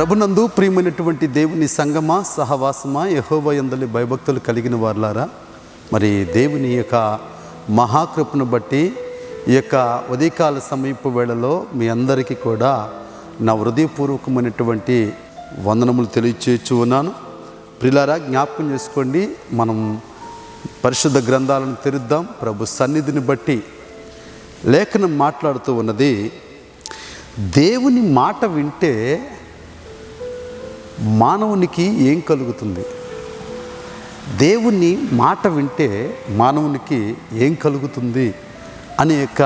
ప్రభునందు ప్రియమైనటువంటి దేవుని సంగమా సహవాసమా యహోవయందలి భయభక్తులు కలిగిన వారులారా మరి దేవుని యొక్క మహాకృపను బట్టి ఈ యొక్క ఉదయకాల సమీప వేళలో మీ అందరికీ కూడా నా హృదయపూర్వకమైనటువంటి వందనములు తెలియచేయచ్చు ఉన్నాను. ప్రిలారా జ్ఞాపకం చేసుకోండి మనం పరిశుద్ధ గ్రంథాలను తెరుద్దాం. ప్రభు సన్నిధిని బట్టి లేఖనం మాట్లాడుతూ ఉన్నది దేవుని మాట వింటే మానవునికి ఏం కలుగుతుంది? దేవుని మాట వింటే మానవునికి ఏం కలుగుతుంది? అనే యొక్క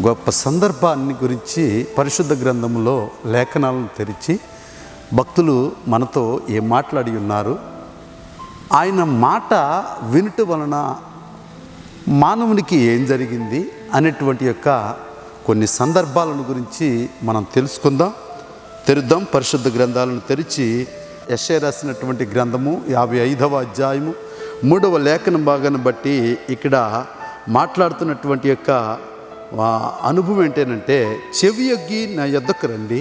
గొప్ప సందర్భాన్ని గురించి పరిశుద్ధ గ్రంథంలో లేఖనాలను తెరిచి భక్తులు మనతో ఏం మాట్లాడి ఉన్నారు? ఆయన మాట వినుట వలన మానవునికి ఏం జరిగింది? అనేటువంటి యొక్క కొన్ని సందర్భాలను గురించి మనం తెలుసుకుందాం. తెరుద్దాం పరిశుద్ధ గ్రంథాలను తెరిచి యశే రాసినటువంటి గ్రంథము యాభై ఐదవ అధ్యాయము మూడవ లేఖన భాగాన్ని బట్టి ఇక్కడ మాట్లాడుతున్నటువంటి యొక్క అనుభవం ఏంటంటే చెవి అగ్గి నా యొద్దకు రండి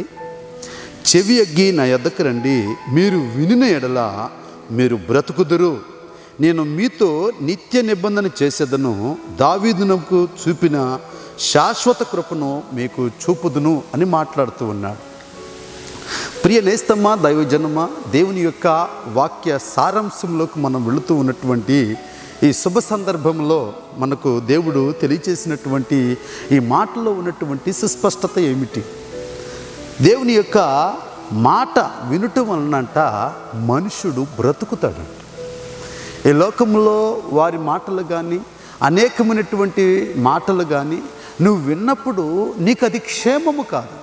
చెవి అగ్గి నా యొద్దకు రండి మీరు వినిన ఎడల మీరు బ్రతుకుదురు. నేను మీతో నిత్య నిబంధన చేసేదను దావీదునకు చూపిన శాశ్వత కృపను మీకు చూపుదును అని మాట్లాడుతూ ఉన్నాడు. ప్రియ నేస్తమ్మా దైవజనమా దేవుని యొక్క వాక్య సారాంశంలోకి మనం వెళుతూ ఉన్నటువంటి ఈ శుభ సందర్భంలో మనకు దేవుడు తెలియచేసినటువంటి ఈ మాటలో ఉన్నటువంటి సుస్పష్టత ఏమిటి? దేవుని యొక్క మాట వినుట వలనంట మనుషుడు బ్రతుకుతాడంట. ఈ లోకంలో వారి మాటలు కానీ అనేకమైనటువంటి మాటలు కానీ నువ్వు విన్నప్పుడు నీకు అది క్షేమము కాదు.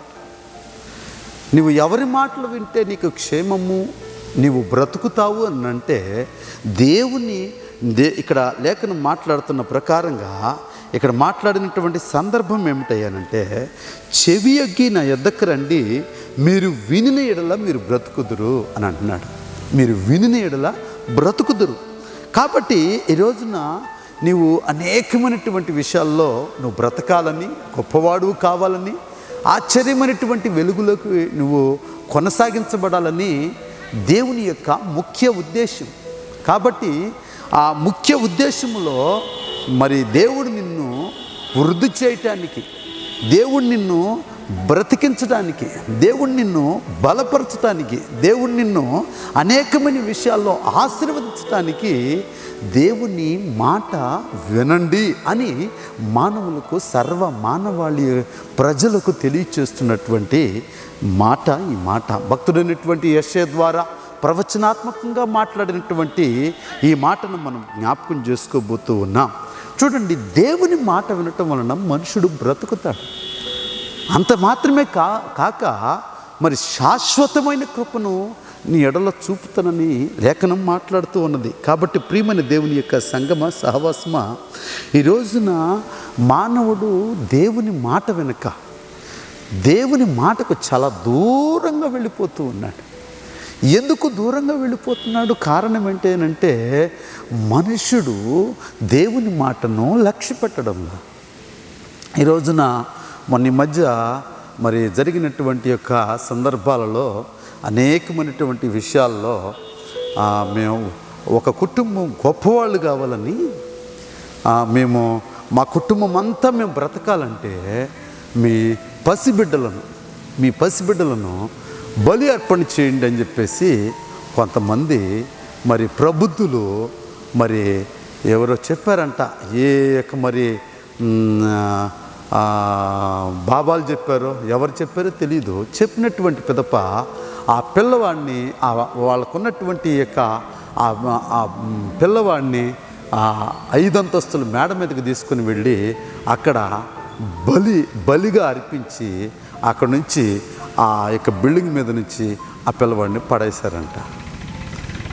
నువ్వు ఎవరి మాటలు వింటే నీకు క్షేమము? నీవు బ్రతుకుతావు అని అంటే దేవుని దే ఇక్కడ లేఖను మాట్లాడుతున్న ప్రకారంగా ఇక్కడ మాట్లాడినటువంటి సందర్భం ఏమిటయ్యానంటే చెవి అగ్గి నా ఎద్దకు రండి మీరు వినిన ఎడల మీరు బ్రతుకుదురు అని అంటున్నాడు. మీరు వినిన ఎడల బ్రతుకుదురు. కాబట్టి ఈ రోజున నీవు అనేకమైనటువంటి విషయాల్లో నువ్వు బ్రతకాలని గొప్పవాడు కావాలని ఆశ్చర్యమైనటువంటి వెలుగులోకి నువ్వు కొనసాగించబడాలని దేవుని యొక్క ముఖ్య ఉద్దేశం. కాబట్టి ఆ ముఖ్య ఉద్దేశంలో మరి దేవుడు నిన్ను వృద్ధి చేయటానికి దేవుడు నిన్ను బ్రతికించడానికి దేవుడు నిన్ను బలపరచడానికి దేవుడు నిన్ను అనేకమైన విషయాల్లో ఆశీర్వదించడానికి దేవుని మాట వినండి అని మానవులకు సర్వ మానవాళి ప్రజలకు తెలియచేస్తున్నటువంటి మాట ఈ మాట. భక్తుడైనటువంటి యశ ద్వారా ప్రవచనాత్మకంగా మాట్లాడినటువంటి ఈ మాటను మనం జ్ఞాపకం చేసుకోబోతూ ఉన్నాం. చూడండి దేవుని మాట వినటం వలన మనుషుడు బ్రతుకుతాడు. అంత మాత్రమే కా కాక మరి శాశ్వతమైన కృపను నీ ఎడల చూపుతనని లేఖనం మాట్లాడుతూ ఉన్నది. కాబట్టి ప్రియమైన దేవుని యొక్క సంగమ సహవాసమ ఈ రోజున మానవుడు దేవుని మాట వెనుక దేవుని మాటకు చాలా దూరంగా వెళ్ళిపోతూ ఉన్నాడు. ఎందుకు దూరంగా వెళ్ళిపోతున్నాడు? కారణం ఏంటంటే మనుషుడు దేవుని మాటను లక్ష్య పెట్టడంలో. ఈ రోజున మొన్న ఈ మధ్య మరి జరిగినటువంటి యొక్క సందర్భాలలో అనేకమైనటువంటి విషయాల్లో మేము ఒక కుటుంబం గొప్పవాళ్ళు కావాలని మేము మా కుటుంబం అంతా మేము బ్రతకాలంటే మీ పసిబిడ్డలను మీ పసిబిడ్డలను బలి అర్పణ చేయండి అని చెప్పేసి కొంతమంది మరి ప్రబుద్ధులు మరి ఎవరో చెప్పారంట. ఏ యొక్క మరి బాబాలు చెప్పారో ఎవరు చెప్పారో తెలీదు. చెప్పినటువంటి పిదప ఆ పిల్లవాడిని వాళ్ళకున్నటువంటి యొక్క ఆ పిల్లవాడిని ఆ ఐదంతస్తుల మేడ మీదకి తీసుకుని వెళ్ళి అక్కడ బలి బలిగా అర్పించి అక్కడ నుంచి ఆ యొక్క బిల్డింగ్ మీద నుంచి ఆ పిల్లవాడిని పడేశారంట.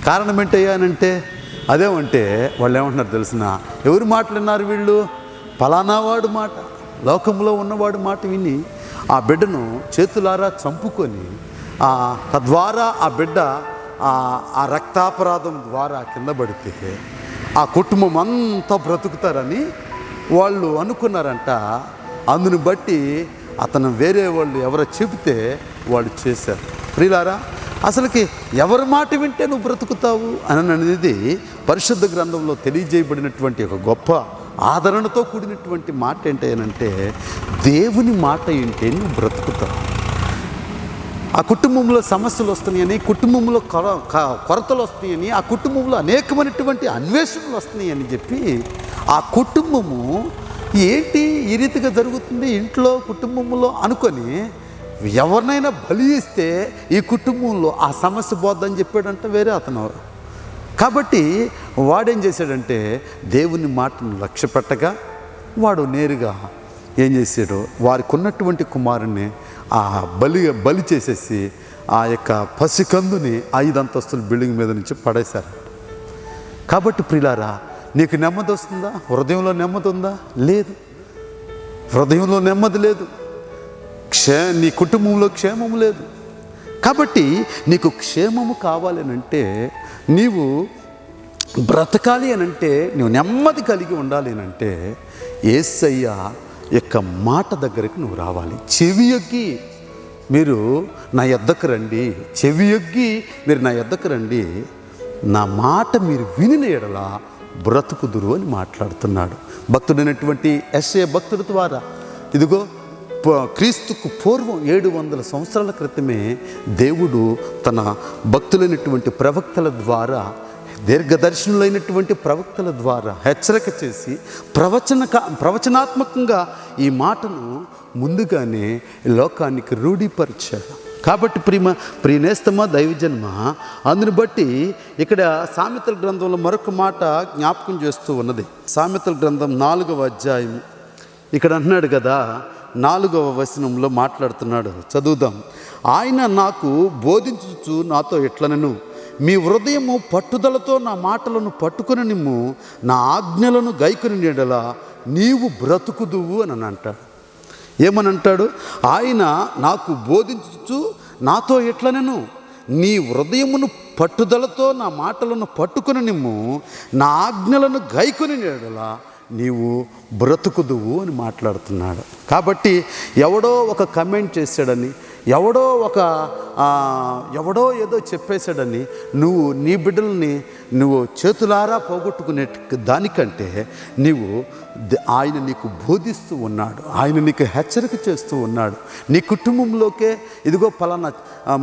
కారణం ఏంటయ్యానంటే అదేమంటే వాళ్ళు ఏమంటున్నారు తెలిసిన? ఎవరు మాటలు విన్నారు వీళ్ళు? ఫలానా వాడు మాట లోకంలో ఉన్నవాడు మాట విని ఆ బిడ్డను చేతులారా చంపుకొని తద్వారా ఆ బిడ్డ ఆ రక్తాపరాధం ద్వారా కింద పడితే ఆ కుటుంబం అంతా బ్రతుకుతారని వాళ్ళు అనుకున్నారంట. అందుని బట్టి అతను వేరే వాళ్ళు ఎవరో చెబితే వాళ్ళు చేశారు. ప్రియులారా అసలుకి ఎవరి మాట వింటే నువ్వు బ్రతుకుతావు అని అనేది పరిశుద్ధ గ్రంథంలో తెలియజేయబడినటువంటి ఒక గొప్ప ఆదరణతో కూడినటువంటి మాట ఏంటంటే దేవుని మాట వింటే నువ్వు బ్రతుకుతావు. ఆ కుటుంబంలో సమస్యలు వస్తున్నాయని కుటుంబంలో కొర క- కొరతలు వస్తున్నాయని ఆ కుటుంబంలో అనేకమైనటువంటి అన్వేషణలు వస్తున్నాయని చెప్పి ఆ కుటుంబము ఏంటి ఈ రీతిగా జరుగుతుంది ఇంట్లో కుటుంబంలో అనుకొని ఎవరినైనా బలి ఇస్తే ఈ కుటుంబంలో ఆ సమస్య పోద్దని చెప్పాడంటే వేరే అతను. కాబట్టి వాడేం చేశాడంటే దేవుని మాటను లక్ష్య పెట్టగా వాడు నేరుగా ఏం చేశాడు? వారికి ఉన్నటువంటి కుమారుణ్ణి ఆ బలి బలి చేసేసి ఆ యొక్క పసికందుని ఐదు అంతస్తుల బిల్డింగ్ మీద నుంచి పడేశారు. కాబట్టి ప్రిలారా నీకు నెమ్మది వస్తుందా? హృదయంలో నెమ్మది ఉందా? లేదు. హృదయంలో నెమ్మది లేదు. క్షే నీ కుటుంబంలో క్షేమము లేదు. కాబట్టి నీకు క్షేమము కావాలనంటే నీవు బ్రతకాలి అని అంటే నువ్వు నెమ్మది కలిగి ఉండాలి అనంటే ఏసయ్య యొక్క మాట దగ్గరికి నువ్వు రావాలి. చెవి యొగ్గి మీరు నా యొద్దకు రండి. చెవి యొగ్గి మీరు నా యొద్దకు రండి. నా మాట మీరు వినిన ఎడలా బ్రతుకుదురు అని మాట్లాడుతున్నాడు. భక్తుడైనటువంటి ఎస్ఏ భక్తుడి ద్వారా. ఇదిగో ప- క్రీస్తుకు పూర్వం ఏడు వందల సంవత్సరాల క్రితమే దేవుడు తన భక్తులైనటువంటి ప్రవక్తల ద్వారా దీర్ఘదర్శనులైనటువంటి ప్రవక్తల ద్వారా హెచ్చరిక చేసి ప్రవచన ప్రవచనాత్మకంగా ఈ మాటను ముందుగానే లోకానికి రూఢీపరిచాడు కాబట్టి ప్రియమ ప్రియనేస్తమా దైవజన్మ అందుని బట్టి ఇక్కడ సామెతల గ్రంథంలో మరొక మాట జ్ఞాపకం చేస్తూ ఉన్నది. సామెతల గ్రంథం నాలుగవ అధ్యాయం. ఇక్కడ అంటున్నాడు కదా నాలుగవ వచనంలో మాట్లాడుతున్నాడు. చదువుదాం. ఆయన నాకు బోధించుచు నాతో ఎట్లనను? మీ హృదయము పట్టుదలతో నా మాటలను పట్టుకుని నిమ్ము నా ఆజ్ఞలను గైకుని నీడలా నీవు బ్రతుకుదువు అని అంటాడు. ఏమని అంటాడు? ఆయన నాకు బోధించు నాతో ఎట్లనెను నీ హృదయమును పట్టుదలతో నా మాటలను పట్టుకుని నిమ్ము నా ఆజ్ఞలను గైకుని నీడలా నీవు బ్రతుకుదువు అని మాట్లాడుతున్నాడు. కాబట్టి ఎవడో ఒక కమెంట్ చేశాడని ఎవడో ఒక ఎవడో ఏదో చెప్పేశాడని నువ్వు నీ బిడ్డల్ని నువ్వు చేతులారా పోగొట్టుకునే దానికంటే నీవు ఆయన నీకు బోధిస్తూ ఉన్నాడు. ఆయన నీకు హెచ్చరిక చేస్తూ ఉన్నాడు. నీ కుటుంబంలోకే ఇదిగో పలానా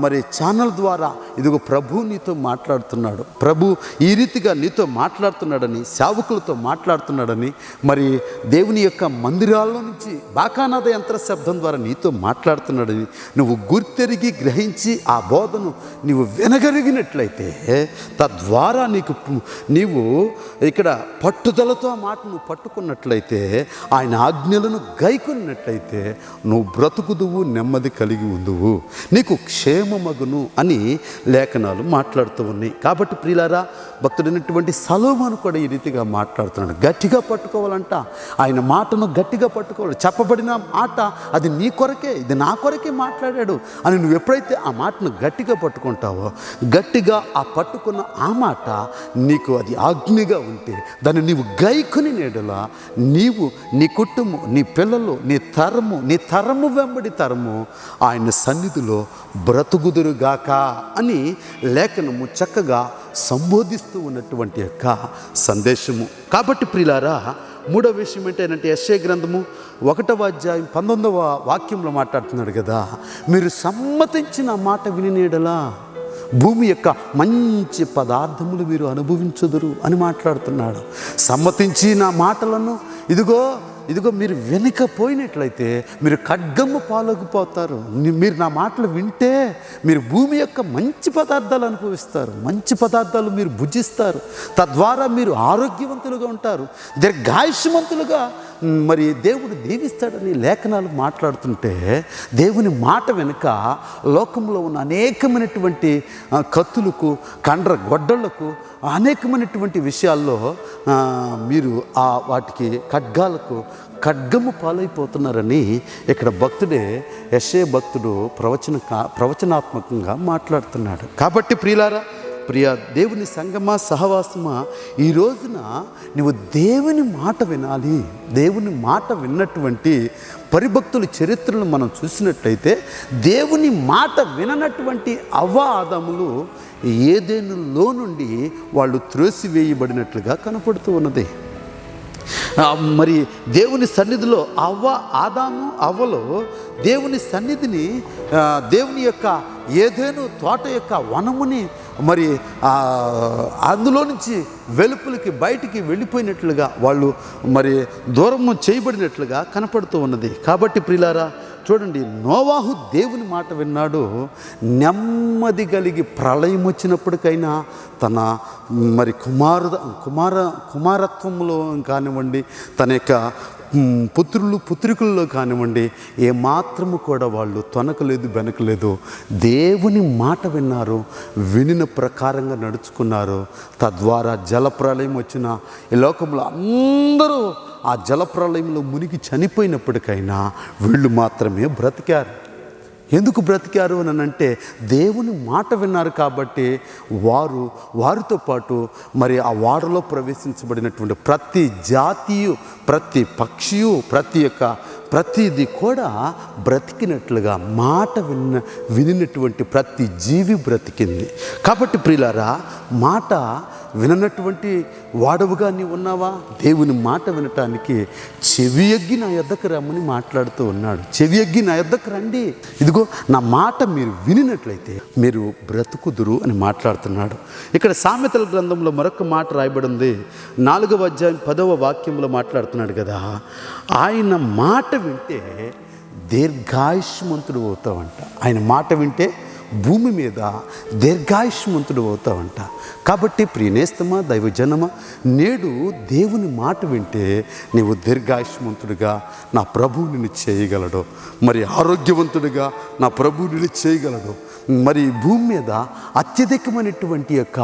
మరి ఛానల్ ద్వారా ఇదిగో ప్రభు నీతో మాట్లాడుతున్నాడు. ప్రభు ఈ రీతిగా నీతో మాట్లాడుతున్నాడని సేవకులతో మాట్లాడుతున్నాడని మరి దేవుని యొక్క మందిరాల్లో నుంచి బాకానాద యంత్ర శబ్దం ద్వారా నీతో మాట్లాడుతున్నాడని నువ్వు నువ్వు గుర్తెరిగి గ్రహించి ఆ బోధను నీవు వినగలిగినట్లయితే తద్వారా నీకు నీవు ఇక్కడ పట్టుదలతో మాట నువ్వు పట్టుకున్నట్లయితే ఆయన ఆజ్ఞలను గైకున్నట్లయితే నువ్వు బ్రతుకుదువు నెమ్మది కలిగి ఉందువు. నీకు క్షేమమగును అని లేఖనాలు మాట్లాడుతూ ఉన్నాయి. కాబట్టి ప్రియులారా భక్తుడైనటువంటి సలోమాను కూడా ఈ రీతిగా మాట్లాడుతున్నాడు. గట్టిగా పట్టుకోవాలంట. ఆయన మాటను గట్టిగా పట్టుకోవాలి. చెప్పబడిన మాట అది నీ కొరకే ఇది నా కొరకే మాట్లాడాడు. అని నువ్వు ఎప్పుడైతే ఆ మాటను గట్టిగా పట్టుకుంటావో గట్టిగా ఆ పట్టుకున్న ఆ మాట నీకు అది ఆజ్ఞగా ఉంటే దాన్ని నీవు గైకొని నేడలా నీవు నీ కుటుంబం నీ పిల్లలు నీ తరము నీ తరము వెంబడి తరము ఆయన సన్నిధిలో బ్రతుకుదురుగాక అని లేఖనము చక్కగా సంబోధిస్తూ ఉన్నటువంటి యొక్క సందేశము. కాబట్టి ప్రిలారా మూడో విషయం ఏంటంటే ఎస్ఏ గ్రంథము ఒకటవ అధ్యాయం పంతొమ్మిదవ వాక్యంలో మాట్లాడుతున్నాడు కదా మీరు సమ్మతించిన మాట వినినేడలా? భూమి యొక్క మంచి పదార్థములు మీరు అనుభవించుదురు అని మాట్లాడుతున్నాడు. సమ్మతించి నా మాటలను ఇదిగో ఇదిగో మీరు వెనుకపోయినట్లయితే మీరు ఖడ్గమ్మ పాలకుపోతారు మీరు నా మాటలు వింటే మీరు భూమి యొక్క మంచి పదార్థాలు అనుభవిస్తారు. మంచి పదార్థాలు మీరు భుజిస్తారు. తద్వారా మీరు ఆరోగ్యవంతులుగా ఉంటారు. దీర్ఘాయుష్మంతులుగా మరి దేవుడు దీవిస్తాడని లేఖనాలు మాట్లాడుతుంటే దేవుని మాట వెనుక లోకంలో ఉన్న అనేకమైనటువంటి కత్తులకు కండ్ర గొడ్డళ్ళకు అనేకమైనటువంటి విషయాల్లో మీరు ఆ వాటికి ఖడ్గాలకు ఖడ్గము పాలైపోతున్నారని ఇక్కడ భక్తుడే యశే భక్తుడు ప్రవచన ప్రవచనాత్మకంగా మాట్లాడుతున్నాడు. కాబట్టి ప్రియులారా ప్రియ దేవుని సంగమా సహవాసమా ఈ రోజున నువ్వు దేవుని మాట వినాలి. దేవుని మాట విన్నటువంటి పరిభక్తుల చరిత్రను మనం చూసినట్టయితే దేవుని మాట విననటువంటి అవాదములు ఏదేనులో నుండి వాళ్ళు త్రోసివేయబడినట్లుగా కనపడుతూ ఉన్నది. మరి దేవుని సన్నిధిలో అవ్వ ఆదాము అవ్వలో దేవుని సన్నిధిని దేవుని యొక్క ఏదేను తోట యొక్క వనముని మరి అందులో నుంచి వెలుపులకి బయటికి వెళ్ళిపోయినట్లుగా వాళ్ళు మరి దూరము చేయబడినట్లుగా కనపడుతూ ఉన్నది. కాబట్టి ప్రిలారా చూడండి నోవాహు దేవుని మాట విన్నాడు. నెమ్మది కలిగి ప్రళయం వచ్చినప్పటికైనా తన మరి కుమార కుమార కుమారత్వంలో కానివ్వండి తన యొక్క పుత్రులు పుత్రికుల్లో కానివ్వండి ఏమాత్రము కూడా వాళ్ళు తొనకలేదు బెనకలేదు. దేవుని మాట విన్నారు వినిన ప్రకారంగా నడుచుకున్నారు. తద్వారా జలప్రలయం వచ్చిన ఈ లోకంలో అందరూ ఆ జలప్రలయంలో మునిగి చనిపోయినప్పటికైనా వీళ్ళు మాత్రమే బ్రతికారు. ఎందుకు బ్రతికారు అని అంటే దేవుని మాట విన్నారు కాబట్టి వారు వారితో పాటు మరి ఆ వాడలో ప్రవేశించబడినటువంటి ప్రతి జాతీయు ప్రతి పక్షియు ప్రతి యొక్క ప్రతిది కూడా బ్రతికినట్లుగా మాట విన్న వినినటువంటి ప్రతి జీవి బ్రతికింది. కాబట్టి ప్రియులారా మాట విననటువంటి వాడవుగా నీవు ఉన్నావా? దేవుని మాట వినటానికి చెవి ఎగ్గి నా ఎద్దకు రమ్మని మాట్లాడుతూ ఉన్నాడు. చెవి ఎగ్గి నా ఎద్దకు రండి. ఇదిగో నా మాట మీరు వినినట్లయితే మీరు బ్రతుకుదురు అని మాట్లాడుతున్నాడు. ఇక్కడ సామెతల గ్రంథంలో మరొక మాట రాయబడి ఉంది నాలుగవ అధ్యాయం పదవ వాక్యంలో మాట్లాడుతున్నాడు కదా ఆయన మాట వింటే దీర్ఘాయుష్మంతుడు అవుతావంట. ఆయన మాట వింటే భూమి మీద దీర్ఘాయుష్మంతుడు అవుతావంట. కాబట్టి ప్రియనేస్తమా దైవజనమా నేడు దేవుని మాట వింటే నీవు దీర్ఘాయుష్మంతుడిగా నా ప్రభు నిన్ను చేయగలడు. మరి ఆరోగ్యవంతుడిగా నా ప్రభు నిన్ను చేయగలడు. మరి భూమి మీద అత్యధికమైనటువంటి యొక్క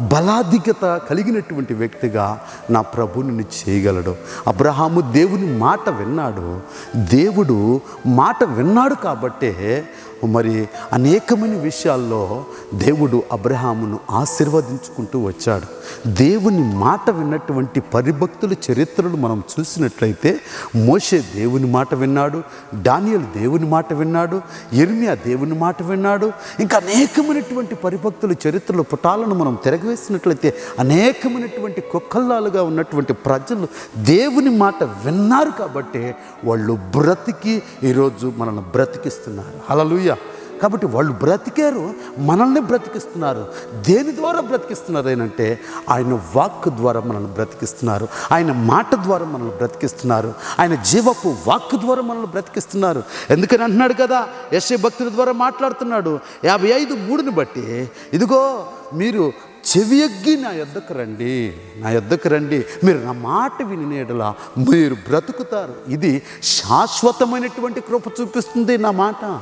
బలాధిక్యత కలిగినటువంటి వ్యక్తిగా నా ప్రభు నిన్ను చేయగలడు. అబ్రహాము దేవుని మాట విన్నాడు. దేవుడు మాట విన్నాడు కాబట్టే మరి అనేకమైన విషయాల్లో దేవుడు అబ్రహామును ఆశీర్వదించుకుంటూ వచ్చాడు. దేవుని మాట విన్నటువంటి పరిభక్తుల చరిత్రను మనం చూసినట్లయితే మోషే దేవుని మాట విన్నాడు డానియల్ దేవుని మాట విన్నాడు ఎర్మియా దేవుని మాట విన్నాడు ఇంకా అనేకమైనటువంటి పరిభక్తుల చరిత్రల పుటాలను మనం తిరగవేసినట్లయితే అనేకమైనటువంటి కుక్కల్లాలుగా ఉన్నటువంటి ప్రజలు దేవుని మాట విన్నారు కాబట్టి వాళ్ళు బ్రతికి ఈరోజు మనల్ని బ్రతికిస్తున్నారు. హల్లెలూయా. కాబట్టి వాళ్ళు బ్రతికారు మనల్ని బ్రతికిస్తున్నారు. దేని ద్వారా బ్రతికిస్తున్నారు ఏంటంటే ఆయన వాక్ ద్వారా మనల్ని బ్రతికిస్తున్నారు. ఆయన మాట ద్వారా మనల్ని బ్రతికిస్తున్నారు. ఆయన జీవపు వాక్ ద్వారా మనల్ని బ్రతికిస్తున్నారు. ఎందుకని అంటున్నాడు కదా? యశ్వ భక్తుల ద్వారా మాట్లాడుతున్నాడు. యాభై ఐదు మూడుని బట్టి ఇదిగో మీరు చెవి ఎగ్గి నా యొద్దకు రండి. నా యొద్దకు రండి. మీరు నా మాట వినినేడలా మీరు బ్రతుకుతారు. ఇది శాశ్వతమైనటువంటి కృప చూపిస్తుంది నా మాట.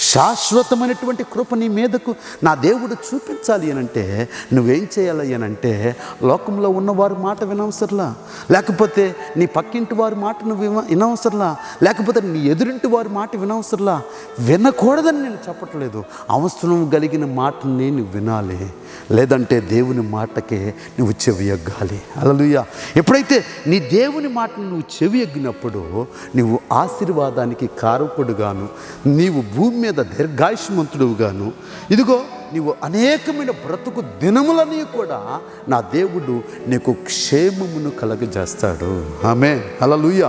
శాశ్వతమైనటువంటి కృప నీ మీదకు నా దేవుడు చూపించాలి అని అంటే నువ్వేం చేయాలి అనంటే లోకంలో ఉన్నవారి మాట వినవసరలా? లేకపోతే నీ పక్కింటి వారి మాట నువ్వు విన- వినవసరలా? లేకపోతే నీ ఎదురింటి వారి మాట వినవసరలా? వినకూడదని నేను చెప్పట్లేదు. అవసరం కలిగిన మాటని నువ్వు వినాలి. లేదంటే దేవుని మాటకే నువ్వు చెవి ఎగ్గాలి. అలలుయ ఎప్పుడైతే నీ దేవుని మాటను నువ్వు చెవి ఎగ్గినప్పుడు నువ్వు ఆశీర్వాదానికి కారకుడుగాను నీవు భూమి మీద దీర్ఘాయుష్మంతుడుగాను. ఇదిగో నీవు అనేకమైన బ్రతుకు దినములని కూడా నా దేవుడు నీకు క్షేమమును కలగజేస్తాడు. ఆమె అలలుయ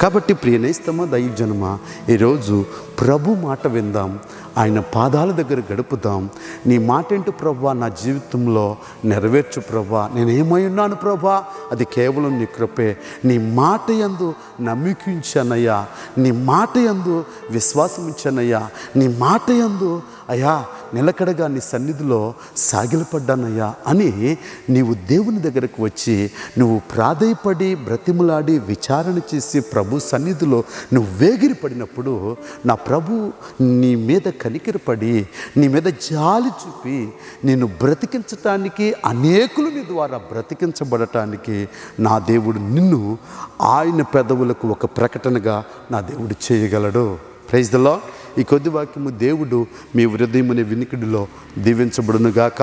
కాబట్టి ప్రియనేస్తమ దైవజనమ ఈరోజు ప్రభు మాట విందాం. ఆయన పాదాల దగ్గర గడుపుదాం. నీ మాట ఏంటి ప్రభా? నా జీవితంలో నెరవేర్చు ప్రభా. నేనేమై ఉన్నాను ప్రభా? అది కేవలం నీ కృపే. నీ మాట యందు నమ్మికించానయ్యా నీ మాట యందు విశ్వాసం ఇచ్చానయ్యా నీ మాట యందు అయ్యా నిలకడగా నీ సన్నిధిలో సాగిలపడ్డానయ్యా అని నీవు దేవుని దగ్గరకు వచ్చి నువ్వు ప్రాధేయపడి బ్రతిములాడి విచారణ చేసి ప్రభు సన్నిధిలో నువ్వు వేగిరి పడినప్పుడు నా ప్రభు నీ మీద కనికిరపడి నీ మీద జాలి చూపి నేను బ్రతికించటానికి అనేకులు నీ ద్వారా బ్రతికించబడటానికి నా దేవుడు నిన్ను ఆయన పెదవులకు ఒక ప్రకటనగా నా దేవుడు చేయగలడు. ప్రైజ్ దలో ఈ కొద్ది వాక్యము దేవుడు మీ హృదయమునే వినికిడిలో దీవించబడునుగాక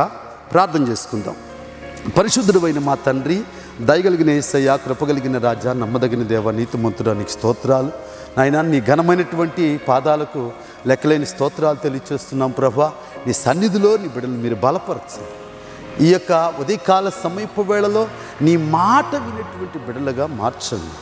ప్రార్థన చేసుకుందాం. పరిశుద్ధుడైన మా తండ్రి దయగలిగిన ఏసయ్య కృపగలిగిన రాజా నమ్మదగిన దేవ నీతిమంతుడానికి స్తోత్రాలు. నాయన నీ ఘనమైనటువంటి పాదాలకు లెక్కలేని స్తోత్రాలు తెలియచేస్తున్నాం ప్రభా. నీ సన్నిధిలో నీ బిడ్డలు మీరు బలపరచండి. ఈ యొక్క ఉదయకాల సమీప వేళలో నీ మాట వినేటువంటి బిడ్డలుగా మార్చండి.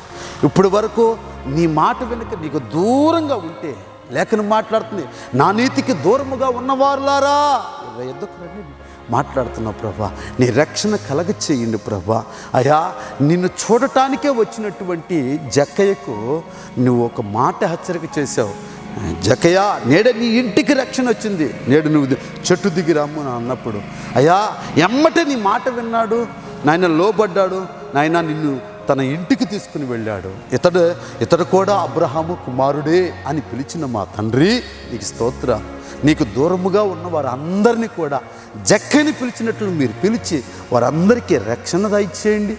ఇప్పటి వరకు నీ మాట వెనుక నీకు దూరంగా ఉంటే లేఖను మాట్లాడుతుంది. నా నీతికి దూరముగా ఉన్నవారులారా. ఎందుకు ఎద్దకు రండి. మాట్లాడుతున్నావు ప్రభా నీ రక్షణ కలగ చేయండి ప్రభా. అయా నిన్ను చూడటానికే వచ్చినటువంటి జక్కయ్యకు నువ్వు ఒక మాట హెచ్చరిక చేశావు. జకయ్య నేడ నీ ఇంటికి రక్షణ వచ్చింది. నేడు నువ్వు చెట్టు దిగి రమ్ము అన్నప్పుడు. అయ్యా ఎమ్మటే నీ మాట విన్నాడు. నాయన లోబడ్డాడు. నాయన నిన్ను తన ఇంటికి తీసుకుని వెళ్ళాడు. ఇతడు ఇతడు కూడా అబ్రహాము కుమారుడే అని పిలిచిన మా తండ్రి నీకు స్తోత్ర. నీకు దూరముగా ఉన్న వారందరినీ కూడా జక్కని పిలిచినట్లు మీరు పిలిచి వారందరికీ రక్షణ దయచేయండి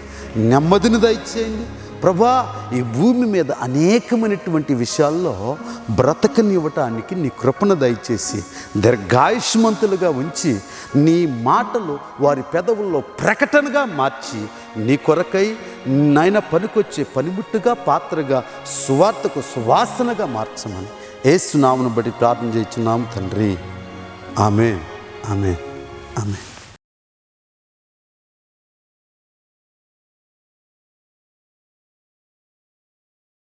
నెమ్మదిని దయచేయండి ప్రభా ఈ భూమి మీద అనేకమైనటువంటి విషయాల్లో బ్రతకనివ్వటానికి నీ కృపను దయచేసి దీర్ఘాయుష్మంతులుగా ఉంచి నీ మాటలు వారి పెదవుల్లో ప్రకటనగా మార్చి నీ కొరకై నాయన పనికొచ్చే పనిముట్టుగా పాత్రగా సువార్తకు సువాసనగా మార్చమని ఏసునామను బట్టి ప్రార్థన చేస్తున్నాం తండ్రి. ఆమె ఆమె ఆమె